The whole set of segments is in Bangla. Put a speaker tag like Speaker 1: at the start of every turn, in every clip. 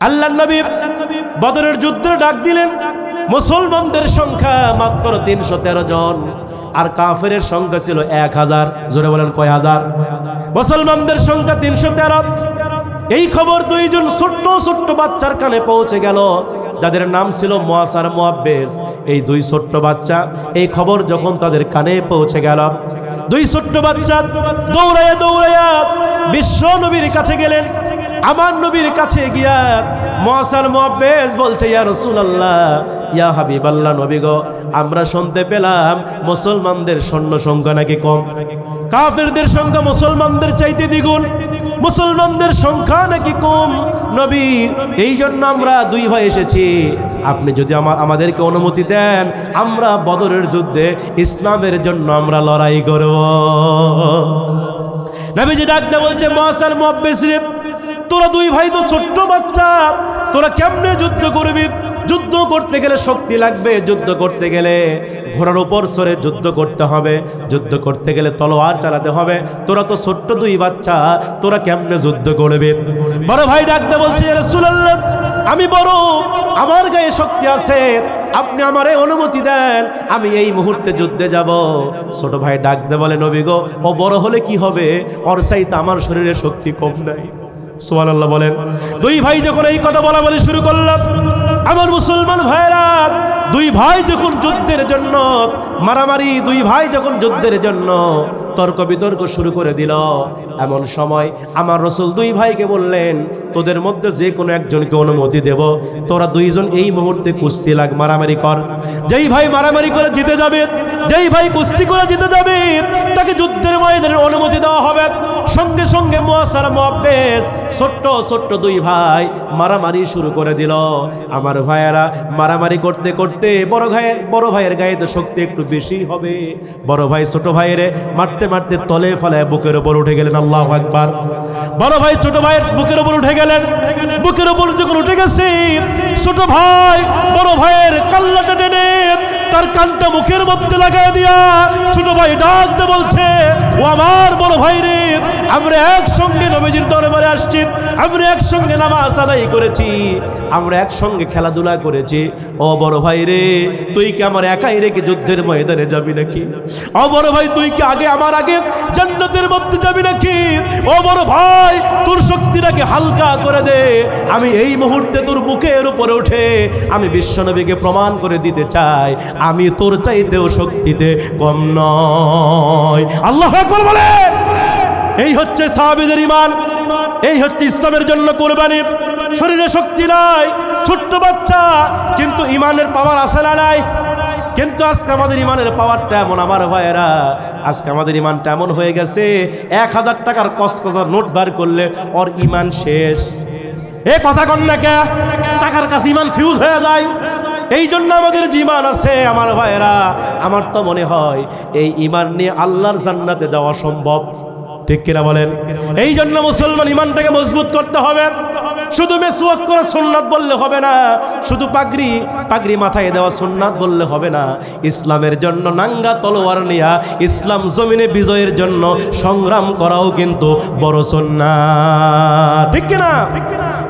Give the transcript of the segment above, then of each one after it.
Speaker 1: আল্লাহ নবী বদরের যুদ্ধে ডাক দিলেন, মুসলমানদের সংখ্যা মাত্র তিনশো তেরো জন, আর কাফেরের সংখ্যা ছিল এক হাজার, জোরে বলেন কয় হাজার? মুসলমানদের সংখ্যা তিনশো তেরো। এই খবর দুইজন ছোট্ট ছোট্ট বাচ্চার কানে পৌঁছে গেল, যাদের নাম ছিল মোয়াসার মোয়াব্বেস এই দুই ছোট্ট বাচ্চা, এই খবর যখন তাদের কানে পৌঁছে গেল, দুই ছোট্ট বাচ্চা দৌড়াইয়া দৌড়াইয়া বিশ্ব নবীর কাছে গেলেন। আমার নবীর কাছে গিয়া মহাসার মহাবেজ বলছে, ইয়া রসুলাল্লাহ, ইয়া হাবিব আল্লাহ নবী গো, আমরা শুনতে পেলাম মুসলমানদের সৈন্য সংখ্যা নাকি কম। কাফেরদের সংখ্যা মুসলমানদের চাইতে দ্বিগুণ। মুসলমানদের সংখ্যা নাকি কম। নবী এই জন্য আমরা দুই ভাই এসেছি। আপনি যদি আমাদেরকে অনুমতি দেন, আমরা বদরের যুদ্ধে ইসলামের জন্য আমরা লড়াই করব। নবীজি ডাকতে বলছে, মহাসার মহাবেশ রে তোরা দুই ভাই তো ছোট্ট বাচ্চা। তোরা কেমনে যুদ্ধ করবি? যুদ্ধ করতে গেলে শক্তি লাগবে, যুদ্ধ করতে গেলে ঘোড়ার উপর সরে যুদ্ধ করতে হবে, যুদ্ধ করতে গেলে তলোয়ার চালাতে হবে। তোরা তো ছোট্ট দুই বাচ্চা, তোরা কেমনে যুদ্ধ করবে? বড় ভাই ডাকতে বলছে আমি বড়, আমার গায়ে শক্তি আছে, আপনি আমারে অনুমতি দেন, আমি এই মুহূর্তে যুদ্ধে যাব। ছোট ভাই ডাকতে বলে, নবী গো, ও বড় হলে কি হবে? ওর চাইতে আমার শরীরে শক্তি কম নাই। সোহান আল্লাহ বলেন। দুই ভাই যখন এই কথা বলা বলি শুরু করলাম, আমার মুসলমান ভাইরা দুই ভাই যখন যুদ্ধের জন্য, মারামারি, দুই ভাই যখন যুদ্ধের জন্য তর্ক বিতর্ক শুরু করে দিল। এমন সময় আমার রসুল দুই ভাইকে বললেন, তোদের মধ্যে যে কোনো একজনকে অনুমতি দেব। তোরা দুইজন এই মুহূর্তে কুস্তি লাগ, মারামারি কর। যেই ভাই মারামারি করে জিতে যাবে, যেই ভাই কুস্তি করে জিতে যাবে, তাকে যুদ্ধের ময়দানের অনুমতি দেওয়া হবে। সঙ্গে সঙ্গে ছোট্ট ছোট্ট দুই ভাই মারামারি শুরু করে দিল। আমার ভাইয়েরা, মারামারি করতে করতে বড় ভাই, বড় ভাইয়ের গায়ে তো শক্তি একটু বেশি হবে। বড় ভাই, ছোট ভাইয়ের মারতে মারতে তলে ফালায় বুকের উপর উঠে গেলেন আল্লাহ আকবার। বড় ভাই, ছোট ভাইয়ের বুকের উপর উঠে গেলেন। বুকের উপর যখন উঠে গেছে, ছোট ভাই, বড় ভাইয়ের কাল্লাটা টেনে তার কানটা মুখের মধ্যে লাগাই দিয়া ছোট ভাই ডাকতে বলছে, ও আমার বড় ভাই রে, আমরা একসঙ্গে নবীজির দরবারে আসছি, আমরা একসঙ্গে নামাজ আদায় করেছি। আমরা একসঙ্গে খেলাধুলা করেছি। ও বড় ভাই রে, তুই কি আমার একাই রেখে যুদ্ধের ময়দানে যাবি নাকি? ও বড় ভাই, তুই কি আগে আমার আগে জান্নাতের মধ্যে যাবি নাকি? ও বড় ভাই, তোর শক্তিটাকে হালকা করে দে। আমি এই মুহূর্তে তোর বুকের উপরে উঠে আমি বিশ্বনবীকে প্রমাণ করে দিতে চাই। আমি তোর চাইতেও শক্তিতে কম নয়। আল্লাহ বলে এই হচ্ছে সাহাবিদের ইমান এই হচ্ছে ইসলামের জন্য কোরবানি। শরীরে শক্তি নাই, ছোট্ট বাচ্চা, কিন্তু ইমানের পাওয়ার আসে না নাই। কিন্তু আজকে আমাদের ইমানের পাওয়ারটা এমন আমার ভাইয়েরা, আজকে আমাদের ইমানটা এমন হয়ে গেছে, এক হাজার টাকার কসকসার নোট বার করলে ওর ইমান শেষ। এ কথা কন না কে? টাকার কাছে ইমান ফিউজ হয়ে যায়। এই জন্য আমাদের ইমান আছে আমার ভাইয়েরা, আমার তো মনে হয় এই ইমান নিয়ে আল্লাহর জান্নাতে যাওয়া সম্ভব। ঠিক কিনা বলেন? এই জন্য মুসলমান ইমানটাকে মজবুত করতে হবে। শুধু মেসওয়াক করা সুন্নাত বললে হবে না, শুধু পাগড়ি পাগড়ি মাথায় দেওয়া সুন্নাত বললে হবে না। ইসলামের জন্য নাঙ্গা তলোয়ার নিয়া, ইসলাম জমিনে বিজয়ের জন্য সংগ্রাম করাও কিন্তু বড় সুন্না ঠিক কিনা ঠিক কিনা?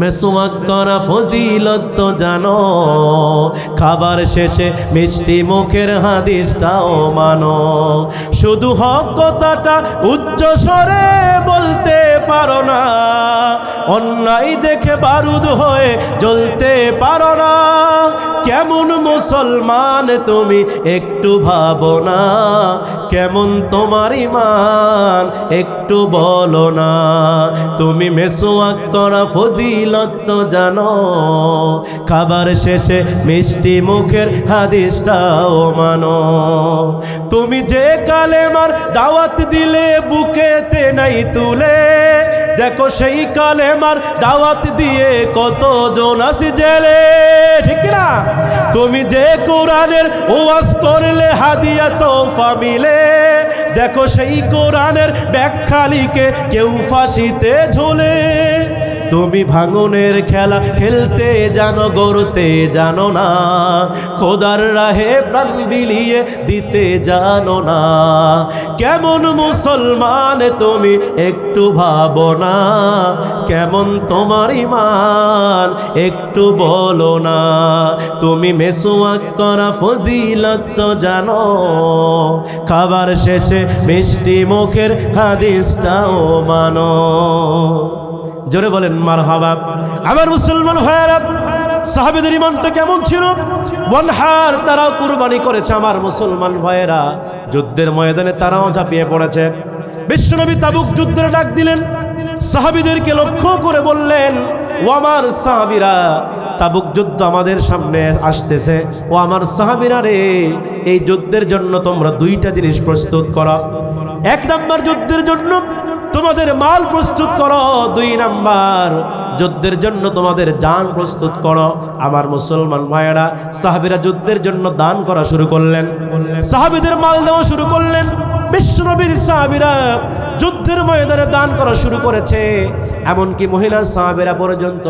Speaker 1: মেসোয়াক করা ফজিলত তো জানো, খাবার শেষে মিষ্টি মুখের হাদিসটাও মানো। শুধু হক কথাটা উচ্চ স্বরে বলতে পারো না, অন্যায় দেখে বারুদ হয়ে জ্বলতে পারো না। কেমন মুসলমান তুমি একটু ভাবো না, কেমন তোমার ইমান একটু বলো না। তুমি মেসোয়াক করা ফজিলত জানো। খাবার শেষে মিষ্টি মুখের হাদিসটাও মানো। তুমি যে কালেমার দাওয়াত দিলে বুকেতে নাই তুলে, দেখো সেই কালেমার দাওয়াত দিয়ে কত জন আসি জেলে। ঠিক না? তুমি যে কোরআনের ওয়াজ করলে হাদিয়া তোফা মিলে, দেখো সেই কোরআনের ব্যাখ্যা লিখে কেউ ফাঁসিতে ঝোলে। তুমি ভাঙনের খেলা খেলতে জানো, গড়তে জানো না। খোদার রাহে প্রাণ বিলিয়ে দিতে জানো না। কেমন মুসলমান তুমি একটু ভাবো না। কেমন তোমার ইমান একটু বলো না। তুমি মেসোয়াক করা ফজিলত তো জানো। খাবার শেষে মিষ্টি মুখের হাদিসটাও মানো। জোরে বলেন মার হাবাব আমার মুসলমান ভাইয়ারা, সাহাবেদের ইমানটা কেমন ছিল? বনহার তারাও কুরবানি করেছে আমার মুসলমান ভাইয়েরা। যুদ্ধের ময়দানে তারাও ঝাঁপিয়ে পড়েছে। বিশ্বনবী তাবুক যুদ্ধের ডাক দিলেন। সাহাবিদেরকে লক্ষ্য করে বললেন ও আমার সাহাবিরা, তাবুক যুদ্ধ আমাদের সামনে আসতেছে। ও আমার সাহাবিরা রে, এই যুদ্ধের জন্য তোমরা দুইটা জিনিস প্রস্তুত করো। এক নাম্বার যুদ্ধের জন্য তোমাদের মাল প্রস্তুত করো, দুই নাম্বার। যুদ্ধের জন্য তোমাদের যান প্রস্তুত করো। আমার মুসলমান ভাইয়েরা, সাহাবিরা যুদ্ধের জন্য দান করা শুরু করলেন। সাহাবিদের মাল দেওয়া শুরু করলেন। বিশ্বনবীর সাহাবিরা যুদ্ধের ময়দানে দান করা শুরু করেছে। এমনকি মহিলা সাহাবিরা পর্যন্ত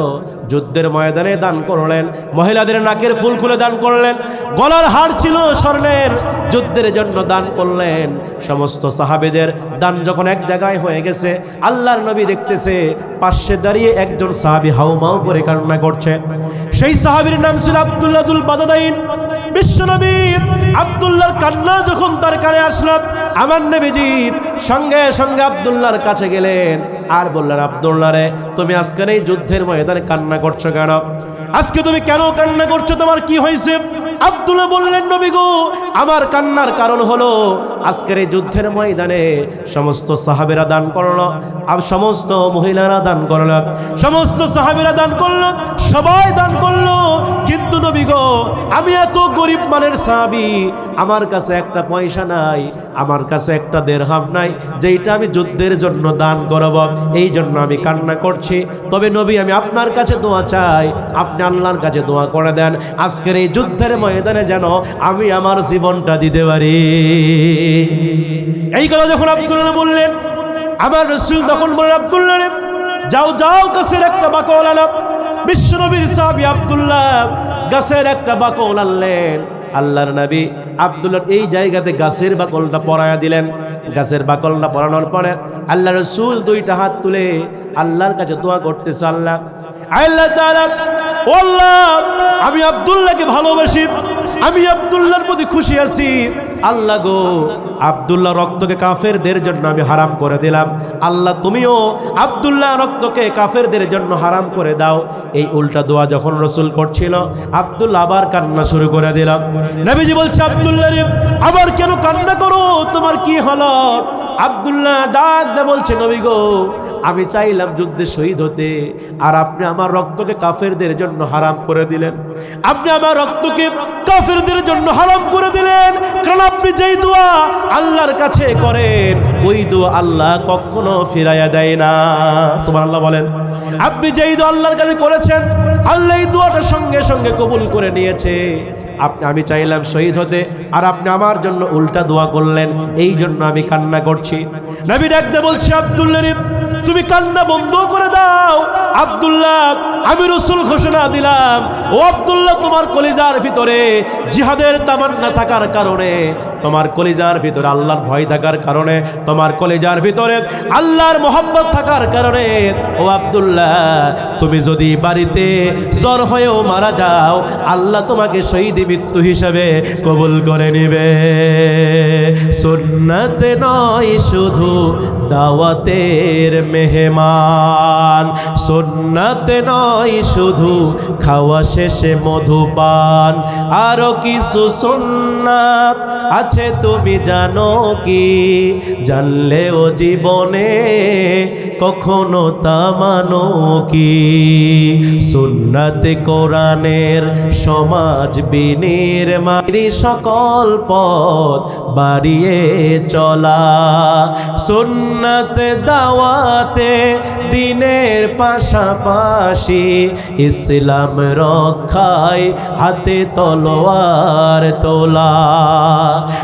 Speaker 1: যুদ্ধের ময়দানে দান করলেন, মহিলাদের নাকের ফুল খুলে দান করলেন, গলার হার ছিল স্বর্ণের, যুদ্ধের জন্য দান করলেন। সমস্ত সাহাবেদের দান যখন এক জায়গায় হয়ে গেছে, আল্লাহর নবী দেখতেছে, পাশে দাঁড়িয়ে একজন সাহাবি হাউমাউ করে কান্না করছে। সেই সাহাবীর নাম ছিল আব্দুল্লাহুল বাদাদাইন। বিশ্বনবী আব্দুল্লাহর কান্না যখন তার কানে আসলো, আমার নবীজি সঙ্গে সঙ্গে আব্দুল্লাহর কাছে গেলেন। আর বললেন আব্দুল্লাহ রে তুমি আজকের এই যুদ্ধের ময়দানে কান্না করছ কেন? আজকে তুমি কেন কান্না করছ? তোমার কি হয়েছে? আব্দুল্লাহ বললেন, নবী গো, আমার কান্নার কারণ হলো আজকের এই যুদ্ধের ময়দানে সমস্ত সাহাবেরা দান করল, আর সমস্ত মহিলারা দান করল। সমস্ত সাহাবেরা দান করল, সবাই দান করল, কিন্তু নবী গো, আমি এত গরিব মানের সাহাবি, আমার কাছে একটা পয়সা নাই, আমার কাছে একটা দেড়হাম নাই, যেইটা আমি যুদ্ধের জন্য দান করব এই জন্য আমি কান্না করছি। তবে নবী, আমি আপনার কাছে দোয়া চাই, আপনি আল্লাহর কাছে দোয়া করে দেন, আজকের এই যুদ্ধের ময়দানে যেন আমি আমার জীবনটা দিতে পারি। এই কথা যখন আব্দুল্লাহ বললেন, আমার রসুল তখন বললেন আব্দুল্লাহ যাও যাও গাছের একটা বাকল আলাপ বিশ্বনবীর সাহাবি আব্দুল্লাহ গাছের একটা বাকল আনলেন। আল্লাহর নবী আব্দুল্লাহ এই জায়গাতে গাছের বাকলটা পরায়া দিলেন। গাছের বাকলটা পরানোর পরে আল্লাহ রসুল দুইটা হাত তুলে আল্লাহর কাছে দোয়া করতে আল্লাহ আল্লাহ আমি আবদুল্লাহকে ভালোবাসি। আমি আব্দুল্লাহর প্রতি খুশি আছি। আল্লাহ গো, আবদুল্লাহ রক্তকে কাফেরদের জন্য আমি হারাম করে দিলাম। আল্লাহ তুমিও আব্দুল্লাহ রক্তকে কাফেরদের জন্য হারাম করে দাও। এই উল্টা দোয়া যখন রসুল করছিল, আব্দুল্লাহ আবার কান্না শুরু করে দিলাম নবীজি বলছে, আব্দুল্লাহ আবার কেন কান্না করো? তোমার কি হলো? আব্দুল্লাহ ডাক দে বলছে, নবী গো, আমি চাইলাম যুদ্ধে শহীদ হতে, আর আপনি আমার রক্তকে কাফেরদের জন্য হারাম করে দিলেন। আপনি আমার রক্তকে কাফেরদের জন্য হারাম করে দিলেন। কারণ আপনি যেই দোয়া আল্লাহর কাছে করেন, ওই দোয়া আল্লাহ কখনো ফিরাইয়া দেয় না। সুবহানাল্লাহ বলেন। আপনি যেই দোয়া আল্লাহর কাছে করেছেন, আল্লাহ এই দোয়াটা সঙ্গে সঙ্গে কবুল করে নিয়েছে। আপনি, আমি চাইলাম শহীদ হতে, আর আপনি আমার জন্য উল্টা দোয়া করলেন, এই জন্য আমি কান্না করছি। নবী ডাকতে বলছি, আব্দুল্লাহ তুমি কান্না বন্ধ করে দাও। আব্দুল্লাহ, আমি রসুল ঘোষণা দিলাম। ও আব্দুল্লাহ, তোমার কলিজার ভিতরে জিহাদের তামান্না থাকার কারণে তোমার কলিজার ভিতরে আল্লাহর ভয় থাকার কারণে, তোমার কলিজার ভিতরে আল্লাহর মোহাম্মত থাকার কারণে, ও আব্দুল্লাহ, তুমি যদি বাড়িতে জ্বর হয়েও মারা যাও, আল্লাহ তোমাকে শহীদ মৃত্যু হিসাবে কবুল করে নিবে। সুন্নতে নয়, শুধু দাওয়াতের মেহমান। সুন্নতে নয়, শুধু খাওয়া শেষে মধুপান। আরও কিছু সুন্নাত আছে তুমি জানো কি? জানলেও জীবনে কখনো তা মানো কি? সুন্নাতে কোরআনের সমাজ বিনির মারি সকল পথ বাড়িয়ে চলা। সুন্নাতে দাওয়াতে দিনের পাশাপাশি ইসলাম রক্ষায় হাতে তলোয়ার তোলা।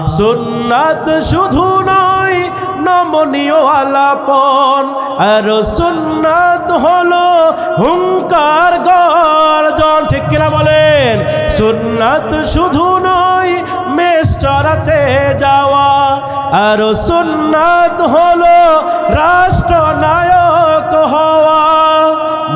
Speaker 1: সুন্নাত শুধু নয়, নমনীয় আলাপন। আর সুন্নাত হলো হুঙ্কার গর্জন। ঠিক কিনা বলেন? সুন্নাত শুধু নয়, মেষ চড়াতে যাওয়া। আর সুন্নাত হলো রাষ্ট্রনায়ক হওয়া।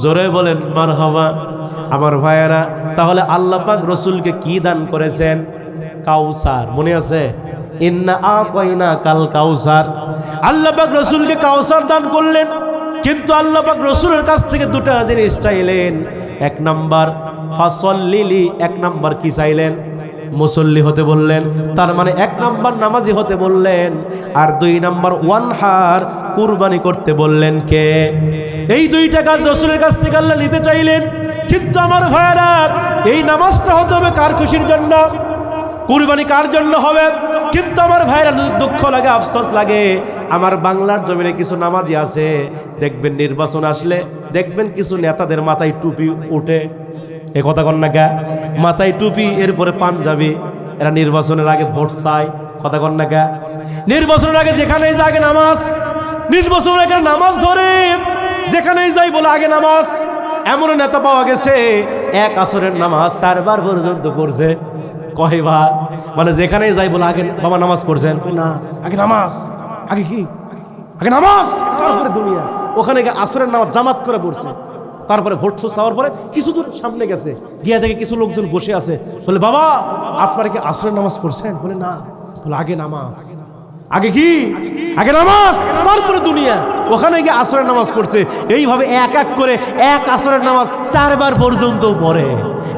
Speaker 1: জোরে বলেন মার হবা আমার ভাইয়েরা, তাহলে আল্লাহ পাক রসুলকে কি দান করেছেন? কাউসার। মনে আছে? কাল রসুলকে কাউসার দান করলেন, কিন্তু রসুলের কাছ থেকে এক এক নাম্বার কি চাইলেন? মুসল্লি হতে বললেন। তার মানে এক নাম্বার নামাজি হতে বললেন। আর দুই নাম্বার ওয়ান হার কুরবানি করতে বললেন কে? এই দুইটা কাজ রসুলের কাছ থেকে আল্লাহ নিতে চাইলেন। কিন্তু আমার ভাইয়েরা, এই নামাজটা হতে হবে কার খুশির জন্য? কুরবানি কার জন্য হবে? কিন্তু আমার ভাইরা দুঃখ লাগে, আফসোস লাগে। আমার বাংলার জমিনে কিছু নামাজি আছে, দেখবেন নির্বাচন আসলে, দেখবেন কিছু নেতাদের মাথায় টুপি উঠে। এ কথা কন না মাথায় টুপি, এরপরে পাঞ্জাবি, এরা নির্বাচনের আগে ভোট চায়। কথা কন না নির্বাচনের আগে যেখানেই যায় আগে নামাজ, নির্বাচনের আগে নামাজ ধরে। যেখানেই যাই বলে আগে নামাজ, এমন নেতা পাওয়া গেছে, এক আসরের নামাজ চারবার পর্যন্ত পড়ছে। কয়বার মানে যেখানেই যাই বলে আগে বাবা নামাজ পড়ছেন। না, আগে নামাজ, আগে কি? আগে নামাজ, তারপরে দুনিয়া। ওখানে গিয়ে আসরের নামাজ জামাত করে পড়ছে। তারপরে ভোট চাওয়ার পরে কিছু দূর সামনে গেছে। গিয়া থেকে কিছু লোকজন বসে আছে। বলে, বাবা, আপনারা কি আসরের নামাজ পড়ছেন? বলে, না। বলে, আগে নামাজ। আগে কি? আগে নামাজ, তারপরে দুনিয়া। ওখানে গিয়ে আসরের নামাজ পড়ছে। এইভাবে এক এক করে এক আসরের নামাজ চারবার পর্যন্ত পড়ে।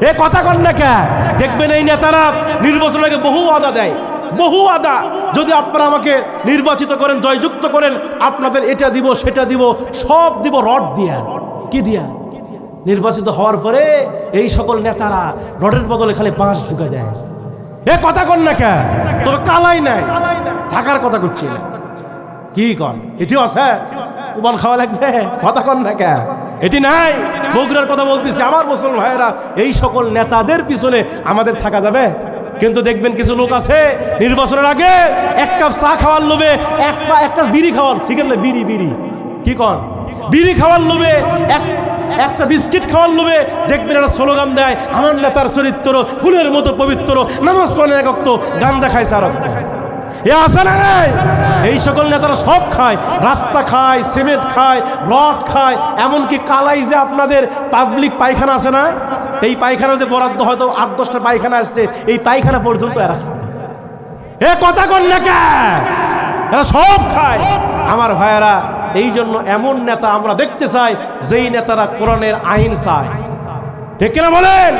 Speaker 1: এ কথা কন না কে? দেখবেন এই নেতারা নির্বাচন আগে বহু আদা দেয়। বহু আদা। যদি আপনারা আমাকে নির্বাচিত করেন, জয়যুক্ত করেন, আপনাদের এটা দিব, সেটা দিব, সব দিব রড দিয়া। কি দিয়া? নির্বাচিত হওয়ার পরে এই সকল নেতারা রডের বদলে খালি বাঁশ ঢুকে দেয়। এ কথা কন না কে তোর কালাই নাই। ঢাকার কথা করছি। কি কন? এটিও আছে? উবান খাওয়া লাগবে? কথা কন না কে এটি নাই। বগুড়ার কথা বলতেছি। আমার মুসলমান ভাইয়েরা, এই সকল নেতাদের পিছনে আমাদের থাকা যাবে। কিন্তু দেখবেন কিছু লোক আছে, নির্বাচনের আগে এক কাপ চা খাওয়ার লোভে এক একটা বিড়ি খাওয়ার সিগারেট বিড়ি বিড়ি। কি কন? বিড়ি খাওয়ার লোভে এক একটা বিস্কিট খাওয়ার লোভে দেখবেন একটা স্লোগান দেয়, আমার নেতার চরিত্র, ফুলের মতো পবিত্র, নামাজ পড়ে একক্ত গাঞ্জা খায় সারক এ না এই সকল নেতারা সব খায়, রাস্তা খায়, সিমেন্ট খায়, রড খায়, এমনকি কালাই যে আপনাদের পাবলিক পায়খানা আছে না, এই পায়খানা যে বরাদ্দ হয়তো আট, দশটা পায়খানা আসছে, এই পায়খানা পর্যন্ত এরা এ কথা কন না? এরা সব খায়। আমার ভাইয়েরা এই জন্য এমন নেতা আমরা দেখতে চাই, যেই নেতারা কোরআনের আইন চায়। কিনা বলেন?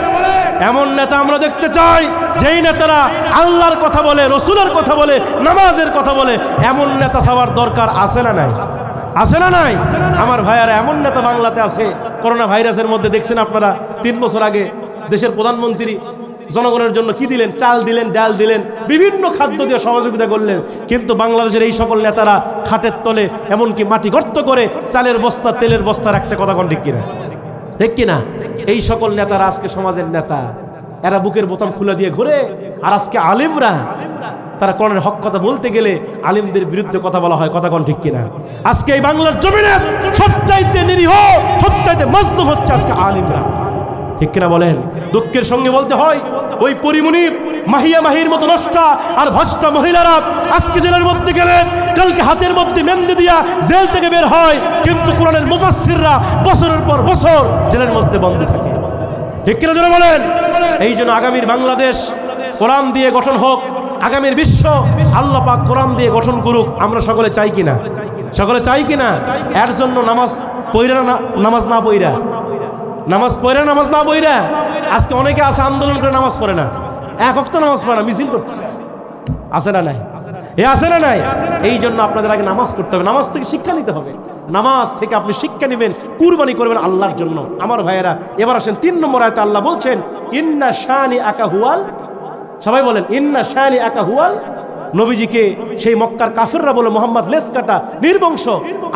Speaker 1: এমন নেতা আমরা দেখতে চাই, যেই নেতারা আল্লাহর কথা বলে, রসুলের কথা বলে, নামাজের কথা বলে, এমন নেতা চাওয়ার দরকার আছে না নাই? আছে না নাই? আমার ভাইয়ারা, এমন নেতা বাংলাতে আছে করোনা ভাইরাসের মধ্যে দেখছেন আপনারা, তিন বছর আগে দেশের প্রধানমন্ত্রী জনগণের জন্য কি দিলেন? চাল দিলেন, ডাল দিলেন, বিভিন্ন খাদ্য দিয়ে সহযোগিতা করলেন। কিন্তু বাংলাদেশের এই সকল নেতারা খাটের তলে এমনকি মাটি গর্ত করে চালের বস্তা, তেলের বস্তা রাখছে, কথা ঠিক কিনা? ঠিক কিনা? এই সকল নেতারা আজকে সমাজের নেতা। এরা বুকের বোতাম খুলে দিয়ে ঘুরে। আর আজকে আলিমরা, তারা কর্ণের হক কথা বলতে গেলে আলিমদের বিরুদ্ধে কথা বলা হয়, কথা কোন ঠিক কিনা? আজকে এই বাংলার জমিনে সবচাইতে নিরীহ, সবচাইতে মজলুম হচ্ছে আজকে আলিমরা। ঠিক বলেন? দুঃখের সঙ্গে বলতে হয়, ওই পরিমণি মাহিয়া মাহির মতো নষ্টা আর ভষ্টা মহিলারা আজকে জেলের মধ্যে গেলে, কালকে হাতের মধ্যে মেহেন্দি দিয়া জেল থেকে বের হয়, কিন্তু কোরআনের মুফাসসিররা বছরের পর বছর জেলের মধ্যে বন্দী থাকে। ঠিক কিনা বলেন? এই জন্য আগামীর বাংলাদেশ কোরআন দিয়ে গঠন হোক, আগামীর বিশ্ব আল্লাহ পাক কোরআন দিয়ে গঠন করুক, আমরা সকলে চাই কিনা? সকলে চাই কিনা? এর জন্য নামাজ পইরা নামাজ না পইরা? নামাজ পড়ে, নামাজ না বইরা? আজকে অনেকে আছে আন্দোলন করে নামাজ পড়ে না। এক অক্ত নামাজ পড়ে না, মিছিল করতে আছে না নাই? এ আছে না নাই? এই জন্য আপনাদের আগে নামাজ পড়তে হবে। নামাজ থেকে শিক্ষা নিতে হবে। নামাজ থেকে আপনি শিক্ষা নেবেন, কুরবানি করবেন আল্লাহর জন্য। আমার ভাইয়েরা, এবার আসেন, তিন নম্বর আয়তে আল্লাহ বলছেন, ইন্না শাহানি আকা হুয়াল সবাই বলেন, ইন্না শাহানি আকা হুয়াল নবীজিকে সেই মক্কার কাফেররা বলে, মোহাম্মদ লেস কাটা, নির্বংশ।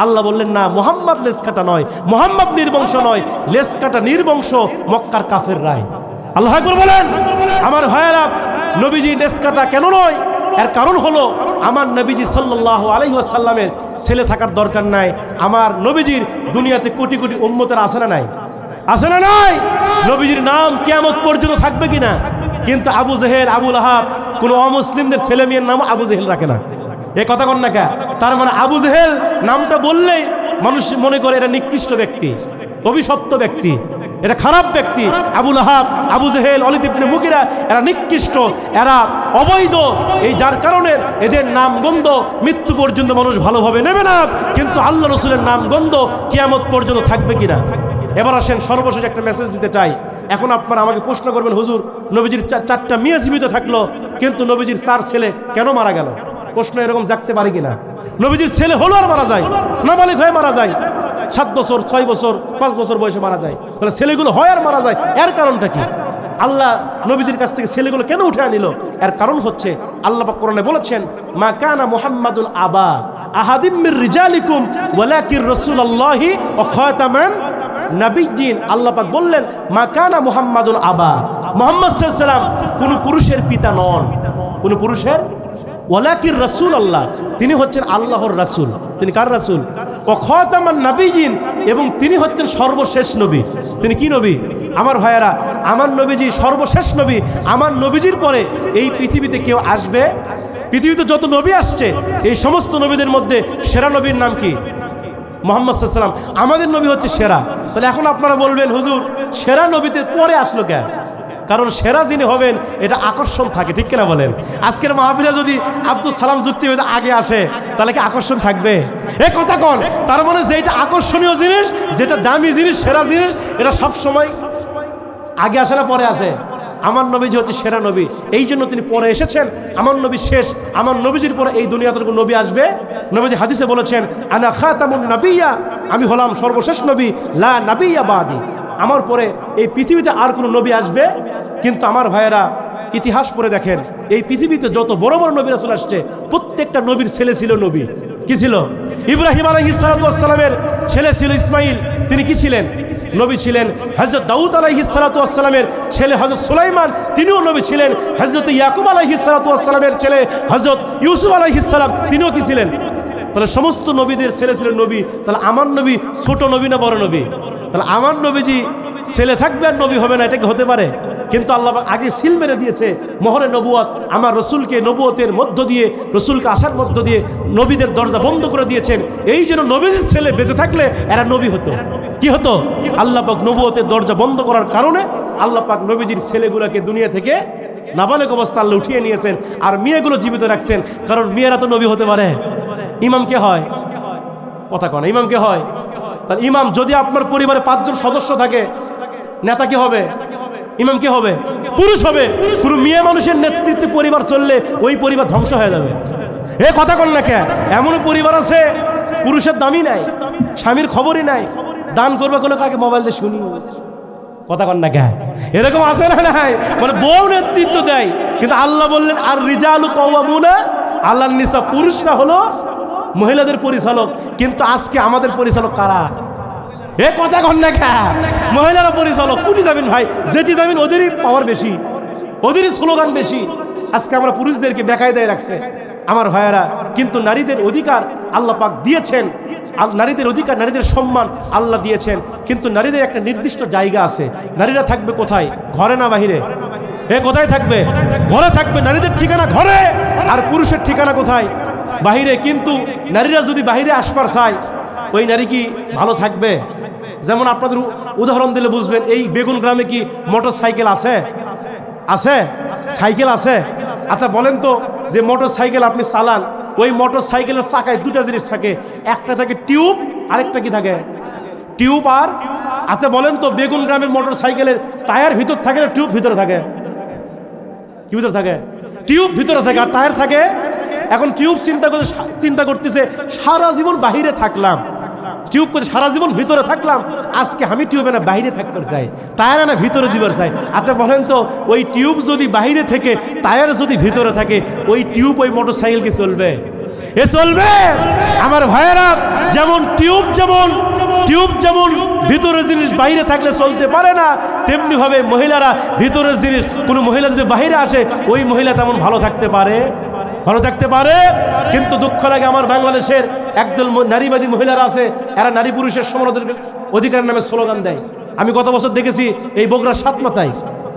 Speaker 1: আল্লাহ বললেন, না, মোহাম্মদ লেস কাটা নয়। মোহাম্মদ নির্বংশ নয়, লেস কাটা নির্বংশ মক্কার কাফের রায় আল্লাহ বলেন, আমার ভাইয়েরা, নবীজি লেস কাটা কেন নয়? এর কারণ হলো, আমার নবীজি সাল্লাহ আলহিহাসাল্লামের ছেলে থাকার দরকার নাই। আমার নবীজির দুনিয়াতে কোটি কোটি উম্মতের আসে না নাই? আছে না নাই? নবীজির নাম কেয়ামত পর্যন্ত থাকবে কিনা? কিন্তু আবু জেহের আবুল আহাব কোনো অমুসলিমদের ছেলে মেয়ের নাম আবু জেহেল রাখে না। এ কথা কন না তার মানে আবু জেহেল নামটা বললেই মানুষ মনে করে এটা নিকৃষ্ট ব্যক্তি, অভিশপ্ত ব্যক্তি, এটা খারাপ ব্যক্তি। আবুল আহাব আবু জেহেল অলিদিবনে মুগিরা, এরা নিকৃষ্ট, এরা অবৈধ। এই যার কারণে এদের নাম গন্ধ মৃত্যু পর্যন্ত মানুষ ভালোভাবে নেবে না, কিন্তু আল্লাহ রসুলের নাম গন্ধ কিয়ামত পর্যন্ত থাকবে কিনা? এবার আসেন সর্বশেষ একটা মেসেজ দিতে চাই। এখন আপনারা আমাকে প্রশ্ন করবেন, হুজুর, নবীজির চারটা মেয়ে জীবিত থাকল, কিন্তু নবীজির চার ছেলে কেন মারা গেল? প্রশ্ন এরকম জাগতে পারে কিনা? নবীজির ছেলে হলো আর মারা যায়, নাবালিক হয়ে মারা যায়, সাত বছর, ছয় বছর, পাঁচ বছর বয়সে মারা যায়। তাহলে ছেলেগুলো হয় আর মারা যায়, এর কারণটা কি? আল্লাহ নবীদের কাছ থেকে ছেলেগুলো কেন উঠে নিল এর কারণ হচ্ছে আল্লাহ কোরআনে বলেছেন, মা কানা মুহাম্মাদুল আবা আহাদিম রিজালিকুম, ওয়ালাকির রাসূলুল্লাহি ওয়া খাতামান নাবিয়্যিন আল্লাহ পাক বললেন, মা কানা মুহাম্মাদুল আবা। মোহাম্মদ সাল্লাম কোন পুরুষের পিতা নন। কোন পুরুষের? ওয়ালাকির রাসূল আল্লাহ তিনি হচ্ছেন আল্লাহর রাসূল। তিনি কার রাসূল? খতামান নবীজিন এবং তিনি হচ্ছেন সর্বশেষ নবী। তিনি কি নবী? আমার ভাইয়েরা, আমার নবীজি সর্বশেষ নবী। আমার নবীজির পরে এই পৃথিবীতে কেউ আসবে? পৃথিবীতে যত নবী আসছে, এই সমস্ত নবীদের মধ্যে সেরা নবীর নাম কি? মোহাম্মদ সাল্লাম আমাদের নবী হচ্ছে সেরা। তাহলে এখন আপনারা বলবেন, হুজুর, সেরা নবীতে পরে আসলো কেন কারণ সেরা যিনি হবেন, এটা আকর্ষণ থাকে, ঠিক কিনা বলেন? আজকের মাহফিলে যদি আব্দুল সালাম যুক্তিবেদ আগে আসে, তাহলে কি আকর্ষণ থাকবে? এ কথা কন, তার মানে যেটা আকর্ষণীয় জিনিস, যেটা দামি জিনিস, সেরা জিনিস, এটা সব সময় আগে আসে না পরে আসে? আমার নবীজি হচ্ছে সেরা নবী। এই জন্য তিনি পরে এসেছেন। আমার নবী শেষ। আমার নবীজির পরে এই দুনিয়াতে কোনো নবী আসবে? নবীজি হাদিসে বলেছেন, আনা খাতামুন নাবিয়া। আমি হলাম সর্বশেষ নবী। লা নাবিয়া বাদি। আমার পরে এই পৃথিবীতে আর কোনো নবী আসবে? কিন্তু আমার ভাইয়েরা ইতিহাস পড়ে দেখেন, এই পৃথিবীতে যত বড় বড় নবী রাসূল আসছে, প্রত্যেকটা নবীর ছেলে ছিল নবী। কি ছিল? ইব্রাহিম আলাইহিসসালামের ছেলে ছিল ইসমাইল। তিনি কি ছিলেন? নবী ছিলেন হজরত দাউদ আলাইহিসসালামের ছেলে হজরত সুলাইমান। তিনিও নবী ছিলেন হজরত ইয়াকুব আলাইহিসসালামের ছেলে হজরত ইউসুফ আলাইহিসসালাম তিনিও কি ছিলেন? তাহলে সমস্ত নবীদের ছেলে ছিলেন নবী। তাহলে আমার নবী ছোট নবী না বড় নবী? তাহলে আমার নবীজি ছেলে থাকবে আর নবী হবে না, এটা কি হতে পারে? কিন্তু আল্লাহ আগে সিল মেরে দিয়েছে মহরে নবুয়াত, আমার রসুলকে নবুয়তের মধ্য দিয়ে, রসুলকে আসার মধ্য দিয়ে নবীদের দরজা বন্ধ করে দিয়েছেন। এই জন্য নবীজির ছেলে বেঁচে থাকলে এরা নবী হতো। কি হতো? আল্লাহ পাক নবুয়তের দরজা বন্ধ করার কারণে আল্লাহ পাক নবীজির ছেলেগুলোকে দুনিয়া থেকে নাবালক অবস্থা আল্লাহ উঠিয়ে নিয়েছেন আর মেয়েগুলো জীবিত রাখছেন। কারণ মেয়েরা তো নবী হতে পারে। ইমাম কে হয়? কথা কন, ইমাম কে হয়? তাহলে ইমাম যদি আপনার পরিবারে পাঁচজন সদস্য থাকে, নেতা কি হবে? ইমাম কে হবে? পুরুষ হবে। পুরো মেয়ে মানুষের নেতৃত্বে পরিবার চললে ওই পরিবার ধ্বংস হয়ে যাবে। এ কথা কন না কে এমন পরিবার আছে, পুরুষের দামই নাই, স্বামীর খবরই নাই। দান করবে কোনো কাকে মোবাইল দিয়ে শুনি। কথা কন না কে এরকম আছে না নাই? মানে বউ নেতৃত্ব দেয়, কিন্তু আল্লাহ বললেন, আর রিজালু কওয়ামুনা আল্লাহ নিসা। পুরুষরা হলো মহিলাদের পরিচালক, কিন্তু আজকে আমাদের পরিচালক কারা? এ কথা কন না মহিলারা পরিচালক কুটি যাবেন ভাই? যেটি যাবেন ওদেরই পাওয়ার বেশি, ওদেরই স্লোগান বেশি। আজকে আমরা পুরুষদেরকে বেকায় দেয় রাখছে, আমার ভাইয়েরা। কিন্তু নারীদের অধিকার আল্লাহ পাক দিয়েছেন। নারীদের অধিকার, নারীদের সম্মান আল্লাহ দিয়েছেন। কিন্তু নারীদের একটা নির্দিষ্ট জায়গা আছে। নারীরা থাকবে কোথায়? ঘরে না বাহিরে? এ কোথায় থাকবে? ঘরে থাকবে। নারীদের ঠিকানা ঘরে। আর পুরুষের ঠিকানা কোথায়? বাহিরে। কিন্তু নারীরা যদি বাহিরে আসবার চায়, ওই নারী কি ভালো থাকবে? যেমন আপনাদের উদাহরণ দিলে বুঝবেন, এই বেগুন গ্রামে কি মোটর সাইকেল আছে? আছে? সাইকেল আছে? আচ্ছা বলেন তো যে মোটর সাইকেল আপনি চালান, ওই মোটর সাইকেলের চাকায় দুটা জিনিস থাকে, একটা থাকে টিউব আরেকটা কি থাকে? টিউব আর আচ্ছা বলেন তো বেগুন গ্রামের মোটর সাইকেলের টায়ার ভিতর থাকে না টিউব ভিতরে থাকে? কি ভিতরে থাকে? টিউব ভিতরে থাকে, আর টায়ার থাকে? এখন টিউব চিন্তা করে চিন্তা করতেছে, সারা জীবন বাহিরে থাকলাম। টিউব করে সারা জীবন ভিতরে থাকলাম, আজকে আমি টিউবে না বাইরে থাকতে চাই, টায়ার না ভিতরে দিবার চাই। আচ্ছা বলেন তো, ওই টিউব যদি বাইরে থেকে, টায়ার যদি ভিতরে থাকে, ওই টিউব ওই মোটর সাইকেল কি চলবে? এ চলবে। আমার ভাইয়েরা, যেমন টিউব যেমন টিউব যেমন ভিতরের জিনিস বাইরে থাকলে চলতে পারে না তেমনি ভাবে মহিলারা ভিতরের জিনিস, কোনো মহিলা যদি বাইরে আসে, ওই মহিলা তেমন ভালো থাকতে পারে। ভালো থাকতে পারে। কিন্তু দুঃখ লাগে আমার বাংলাদেশের একদল নারীবাদী মহিলারা আছে, এরা নারী পুরুষের সমান অধিকার- অধিকার নামে স্লোগান দেয়। আমি গত বছর দেখেছি এই বগুড়ার সাত মাথায়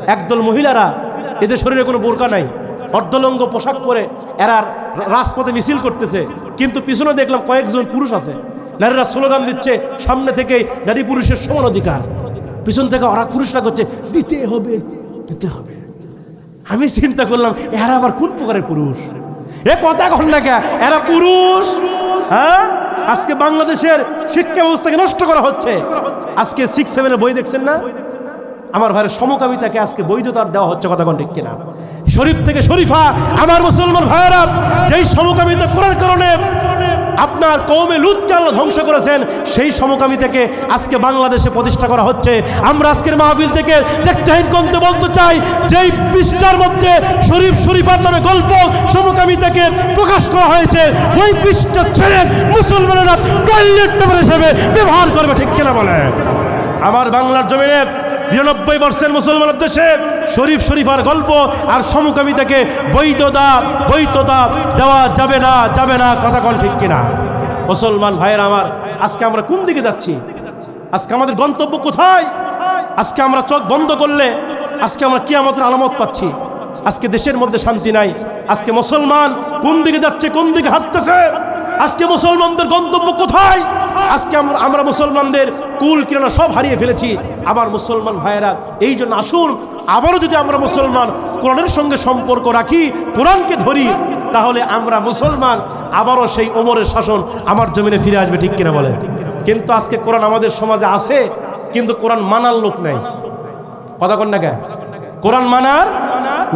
Speaker 1: একদল মহিলারা, এদের শরীরে কোনো বোরকা নাই, অর্ধলঙ্গ পোশাক পরে এরা রাজপথে মিছিল করতেছে। কিন্তু পিছনে দেখলাম কয়েকজন পুরুষ আছে, নারীরা স্লোগান দিচ্ছে, সামনে থেকে নারী পুরুষের সমান অধিকার। পিছন থেকে ওরা পুরুষরা করছে, দিতে হবে দিতে হবে। আমি চিন্তা করলাম, এরা আবার কোন প্রকারের পুরুষ? এ কথা কন না এরা পুরুষ। হ্যাঁ? আজকে বাংলাদেশের শিক্ষা ব্যবস্থাকে নষ্ট করা হচ্ছে। আজকে সিক্স সেভেনের বই দেখছেন না? আমার ভাইয়ের সমকামিতাকে আজকে বৈধতার দেওয়া হচ্ছে, কথা ঠিক কিনা? শরীফ থেকে শরীফা, আমার মুসলমান ভাইয়েরা, যেই সমকামিতা করার কারণে আপনার কৌমে লুৎকে আল্লাহ ধ্বংস করেছেন, সেই সমকামী থেকে আজকে বাংলাদেশে প্রতিষ্ঠা করা হচ্ছে। আমরা আজকের মাহফিল থেকে দেখতেহীন কমতে বলতে চাই, যেই পৃষ্ঠার মধ্যে শরীফ শরীফার নামে গল্প সমকামিতাকে প্রকাশ করা হয়েছে, ওই পৃষ্ঠা ছেড়ে মুসলমানেরা টয়লেট পেপার হিসেবে ব্যবহার করবে, ঠিক কিনা বলে আমার বাংলার জমিনে নিরানব্বই পার্সেন্ট মুসলমানের দেশে শরীফ শরীফার গল্প আর সমকামিতাকে বৈধতা বৈধতা দেওয়া যাবে না যাবে না, কথা কন ঠিক কিনা? মুসলমান ভাইয়ের আমার, আজকে আমরা কোন দিকে যাচ্ছি? আজকে আমাদের গন্তব্য কোথায়? আজকে আমরা চোখ বন্ধ করলে আজকে আমরা কিয়ামতের আলামত পাচ্ছি। আজকে দেশের মধ্যে শান্তি নাই। আজকে মুসলমান কোন দিকে যাচ্ছে, কোন দিকে হাঁটতেছে? আজকে মুসলমানদের গন্তব্য কোথায়? আজকে আমরা মুসলমানদের কুল কিরানা সব হারিয়ে ফেলেছি। আবার মুসলমান ভাইয়েরা এই জন্য আসুন আবারও যদি আমরা মুসলমান কোরআনের সঙ্গে সম্পর্ক রাখি কোরআনকে ধরি তাহলে আমরা মুসলমান আবারও সেই ওমরের শাসন আমার জমিনে ফিরে আসবে ঠিক কিনা বলেন? কিন্তু আজকে কোরআন আমাদের সমাজে আছে কিন্তু কোরআন মানার লোক নাই। কথা কন না কেন? কোরআন মানার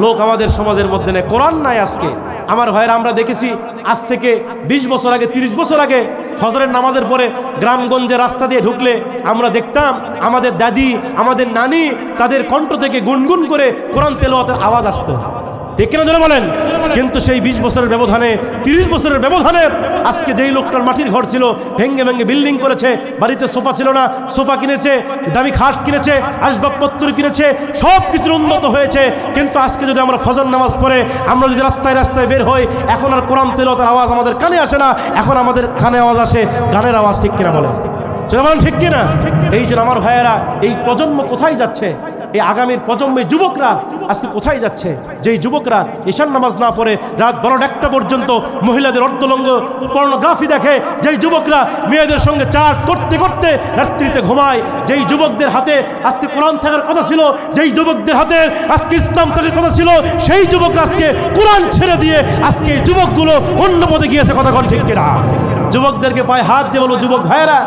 Speaker 1: লোক আমাদের সমাজের মধ্যে নেই। কোরআন নাই আজকে। আমার ভাইয়েরা আমরা দেখেছি আজ থেকে ২০ বছর আগে ৩০ বছর আগে ফজরের নামাজের পরে গ্রামগঞ্জে রাস্তা দিয়ে ঢুকলে আমরা দেখতাম আমাদের দাদি, আমাদের নানি তাদের কণ্ঠ থেকে গুনগুন করে কোরআন তেলোয়াতের আওয়াজ আসতো। ঠিক কিনা জন্য বলেন? কিন্তু সেই বিশ বছরের ব্যবধানে, তিরিশ বছরের ব্যবধানে আজকে যেই লোকটার মাটির ঘর ছিল, ভেঙ্গে ভেঙ্গে বিল্ডিং করেছে, বাড়িতে সোফা ছিল না, সোফা কিনেছে, দামি খাট কিনেছে, আসবাবপত্র কিনেছে সব কিছুর উন্নত হয়েছে। কিন্তু আজকে যদি আমরা ফজর নামাজ পড়ে, আমরা যদি রাস্তায় রাস্তায় বের হই, এখন আর কোরআন তেলতের আওয়াজ আমাদের কানে আসে না, এখন আমাদের কানে আওয়াজ আসে, গানের আওয়াজ ঠিক কিনা বলে বলেন, ঠিক কিনা? এই জন্য আমার ভাইয়েরা, এই প্রজন্ম কোথায় যাচ্ছে? এই আগামীর প্রজন্মের যুবকরা আজকে কোথায় যাচ্ছে? যেই যুবকরা ঈশান নামাজ না পড়ে রাত বারোটা একটা পর্যন্ত মহিলাদের অর্ধলঙ্গ পর্নোগ্রাফি দেখে, যেই যুবকরা মেয়েদের সঙ্গে চাট করতে করতে রাত্রিতে ঘুমায়, যেই যুবকদের হাতে আজকে কোরআন থাকার কথা ছিল, যেই যুবকদের হাতে আজকে ইসলাম থাকার কথা ছিল, সেই যুবকরা আজকে কোরআন ছেড়ে দিয়ে আজকে এই যুবকগুলো অন্য পদে গিয়েছে, কথা কন ঠিক কিনা? যুবকদেরকে পায়ে হাত দিয়ে বলো, যুবক ভাইয়েরা,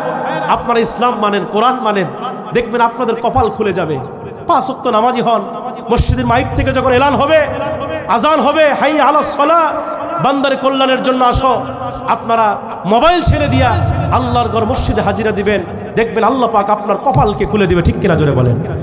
Speaker 1: আপনারা ইসলাম মানেন, কোরআন মানেন, দেখবেন আপনাদের কপাল খুলে যাবে। পাঁচ অক্ত নামাজি হন। মসজিদের মাইক থেকে যখন এলান হবে, আজান হবে, হাই আলা সলা, বান্দার কল্যাণের জন্য আসো। আপনারা মোবাইল ছেড়ে দিয়া আল্লাহর ঘর মসজিদে হাজিরা দিবেন। দেখবেন আল্লাহ পাক আপনার কপালকে খুলে দিবে, ঠিক কিনা জোরে বলেন?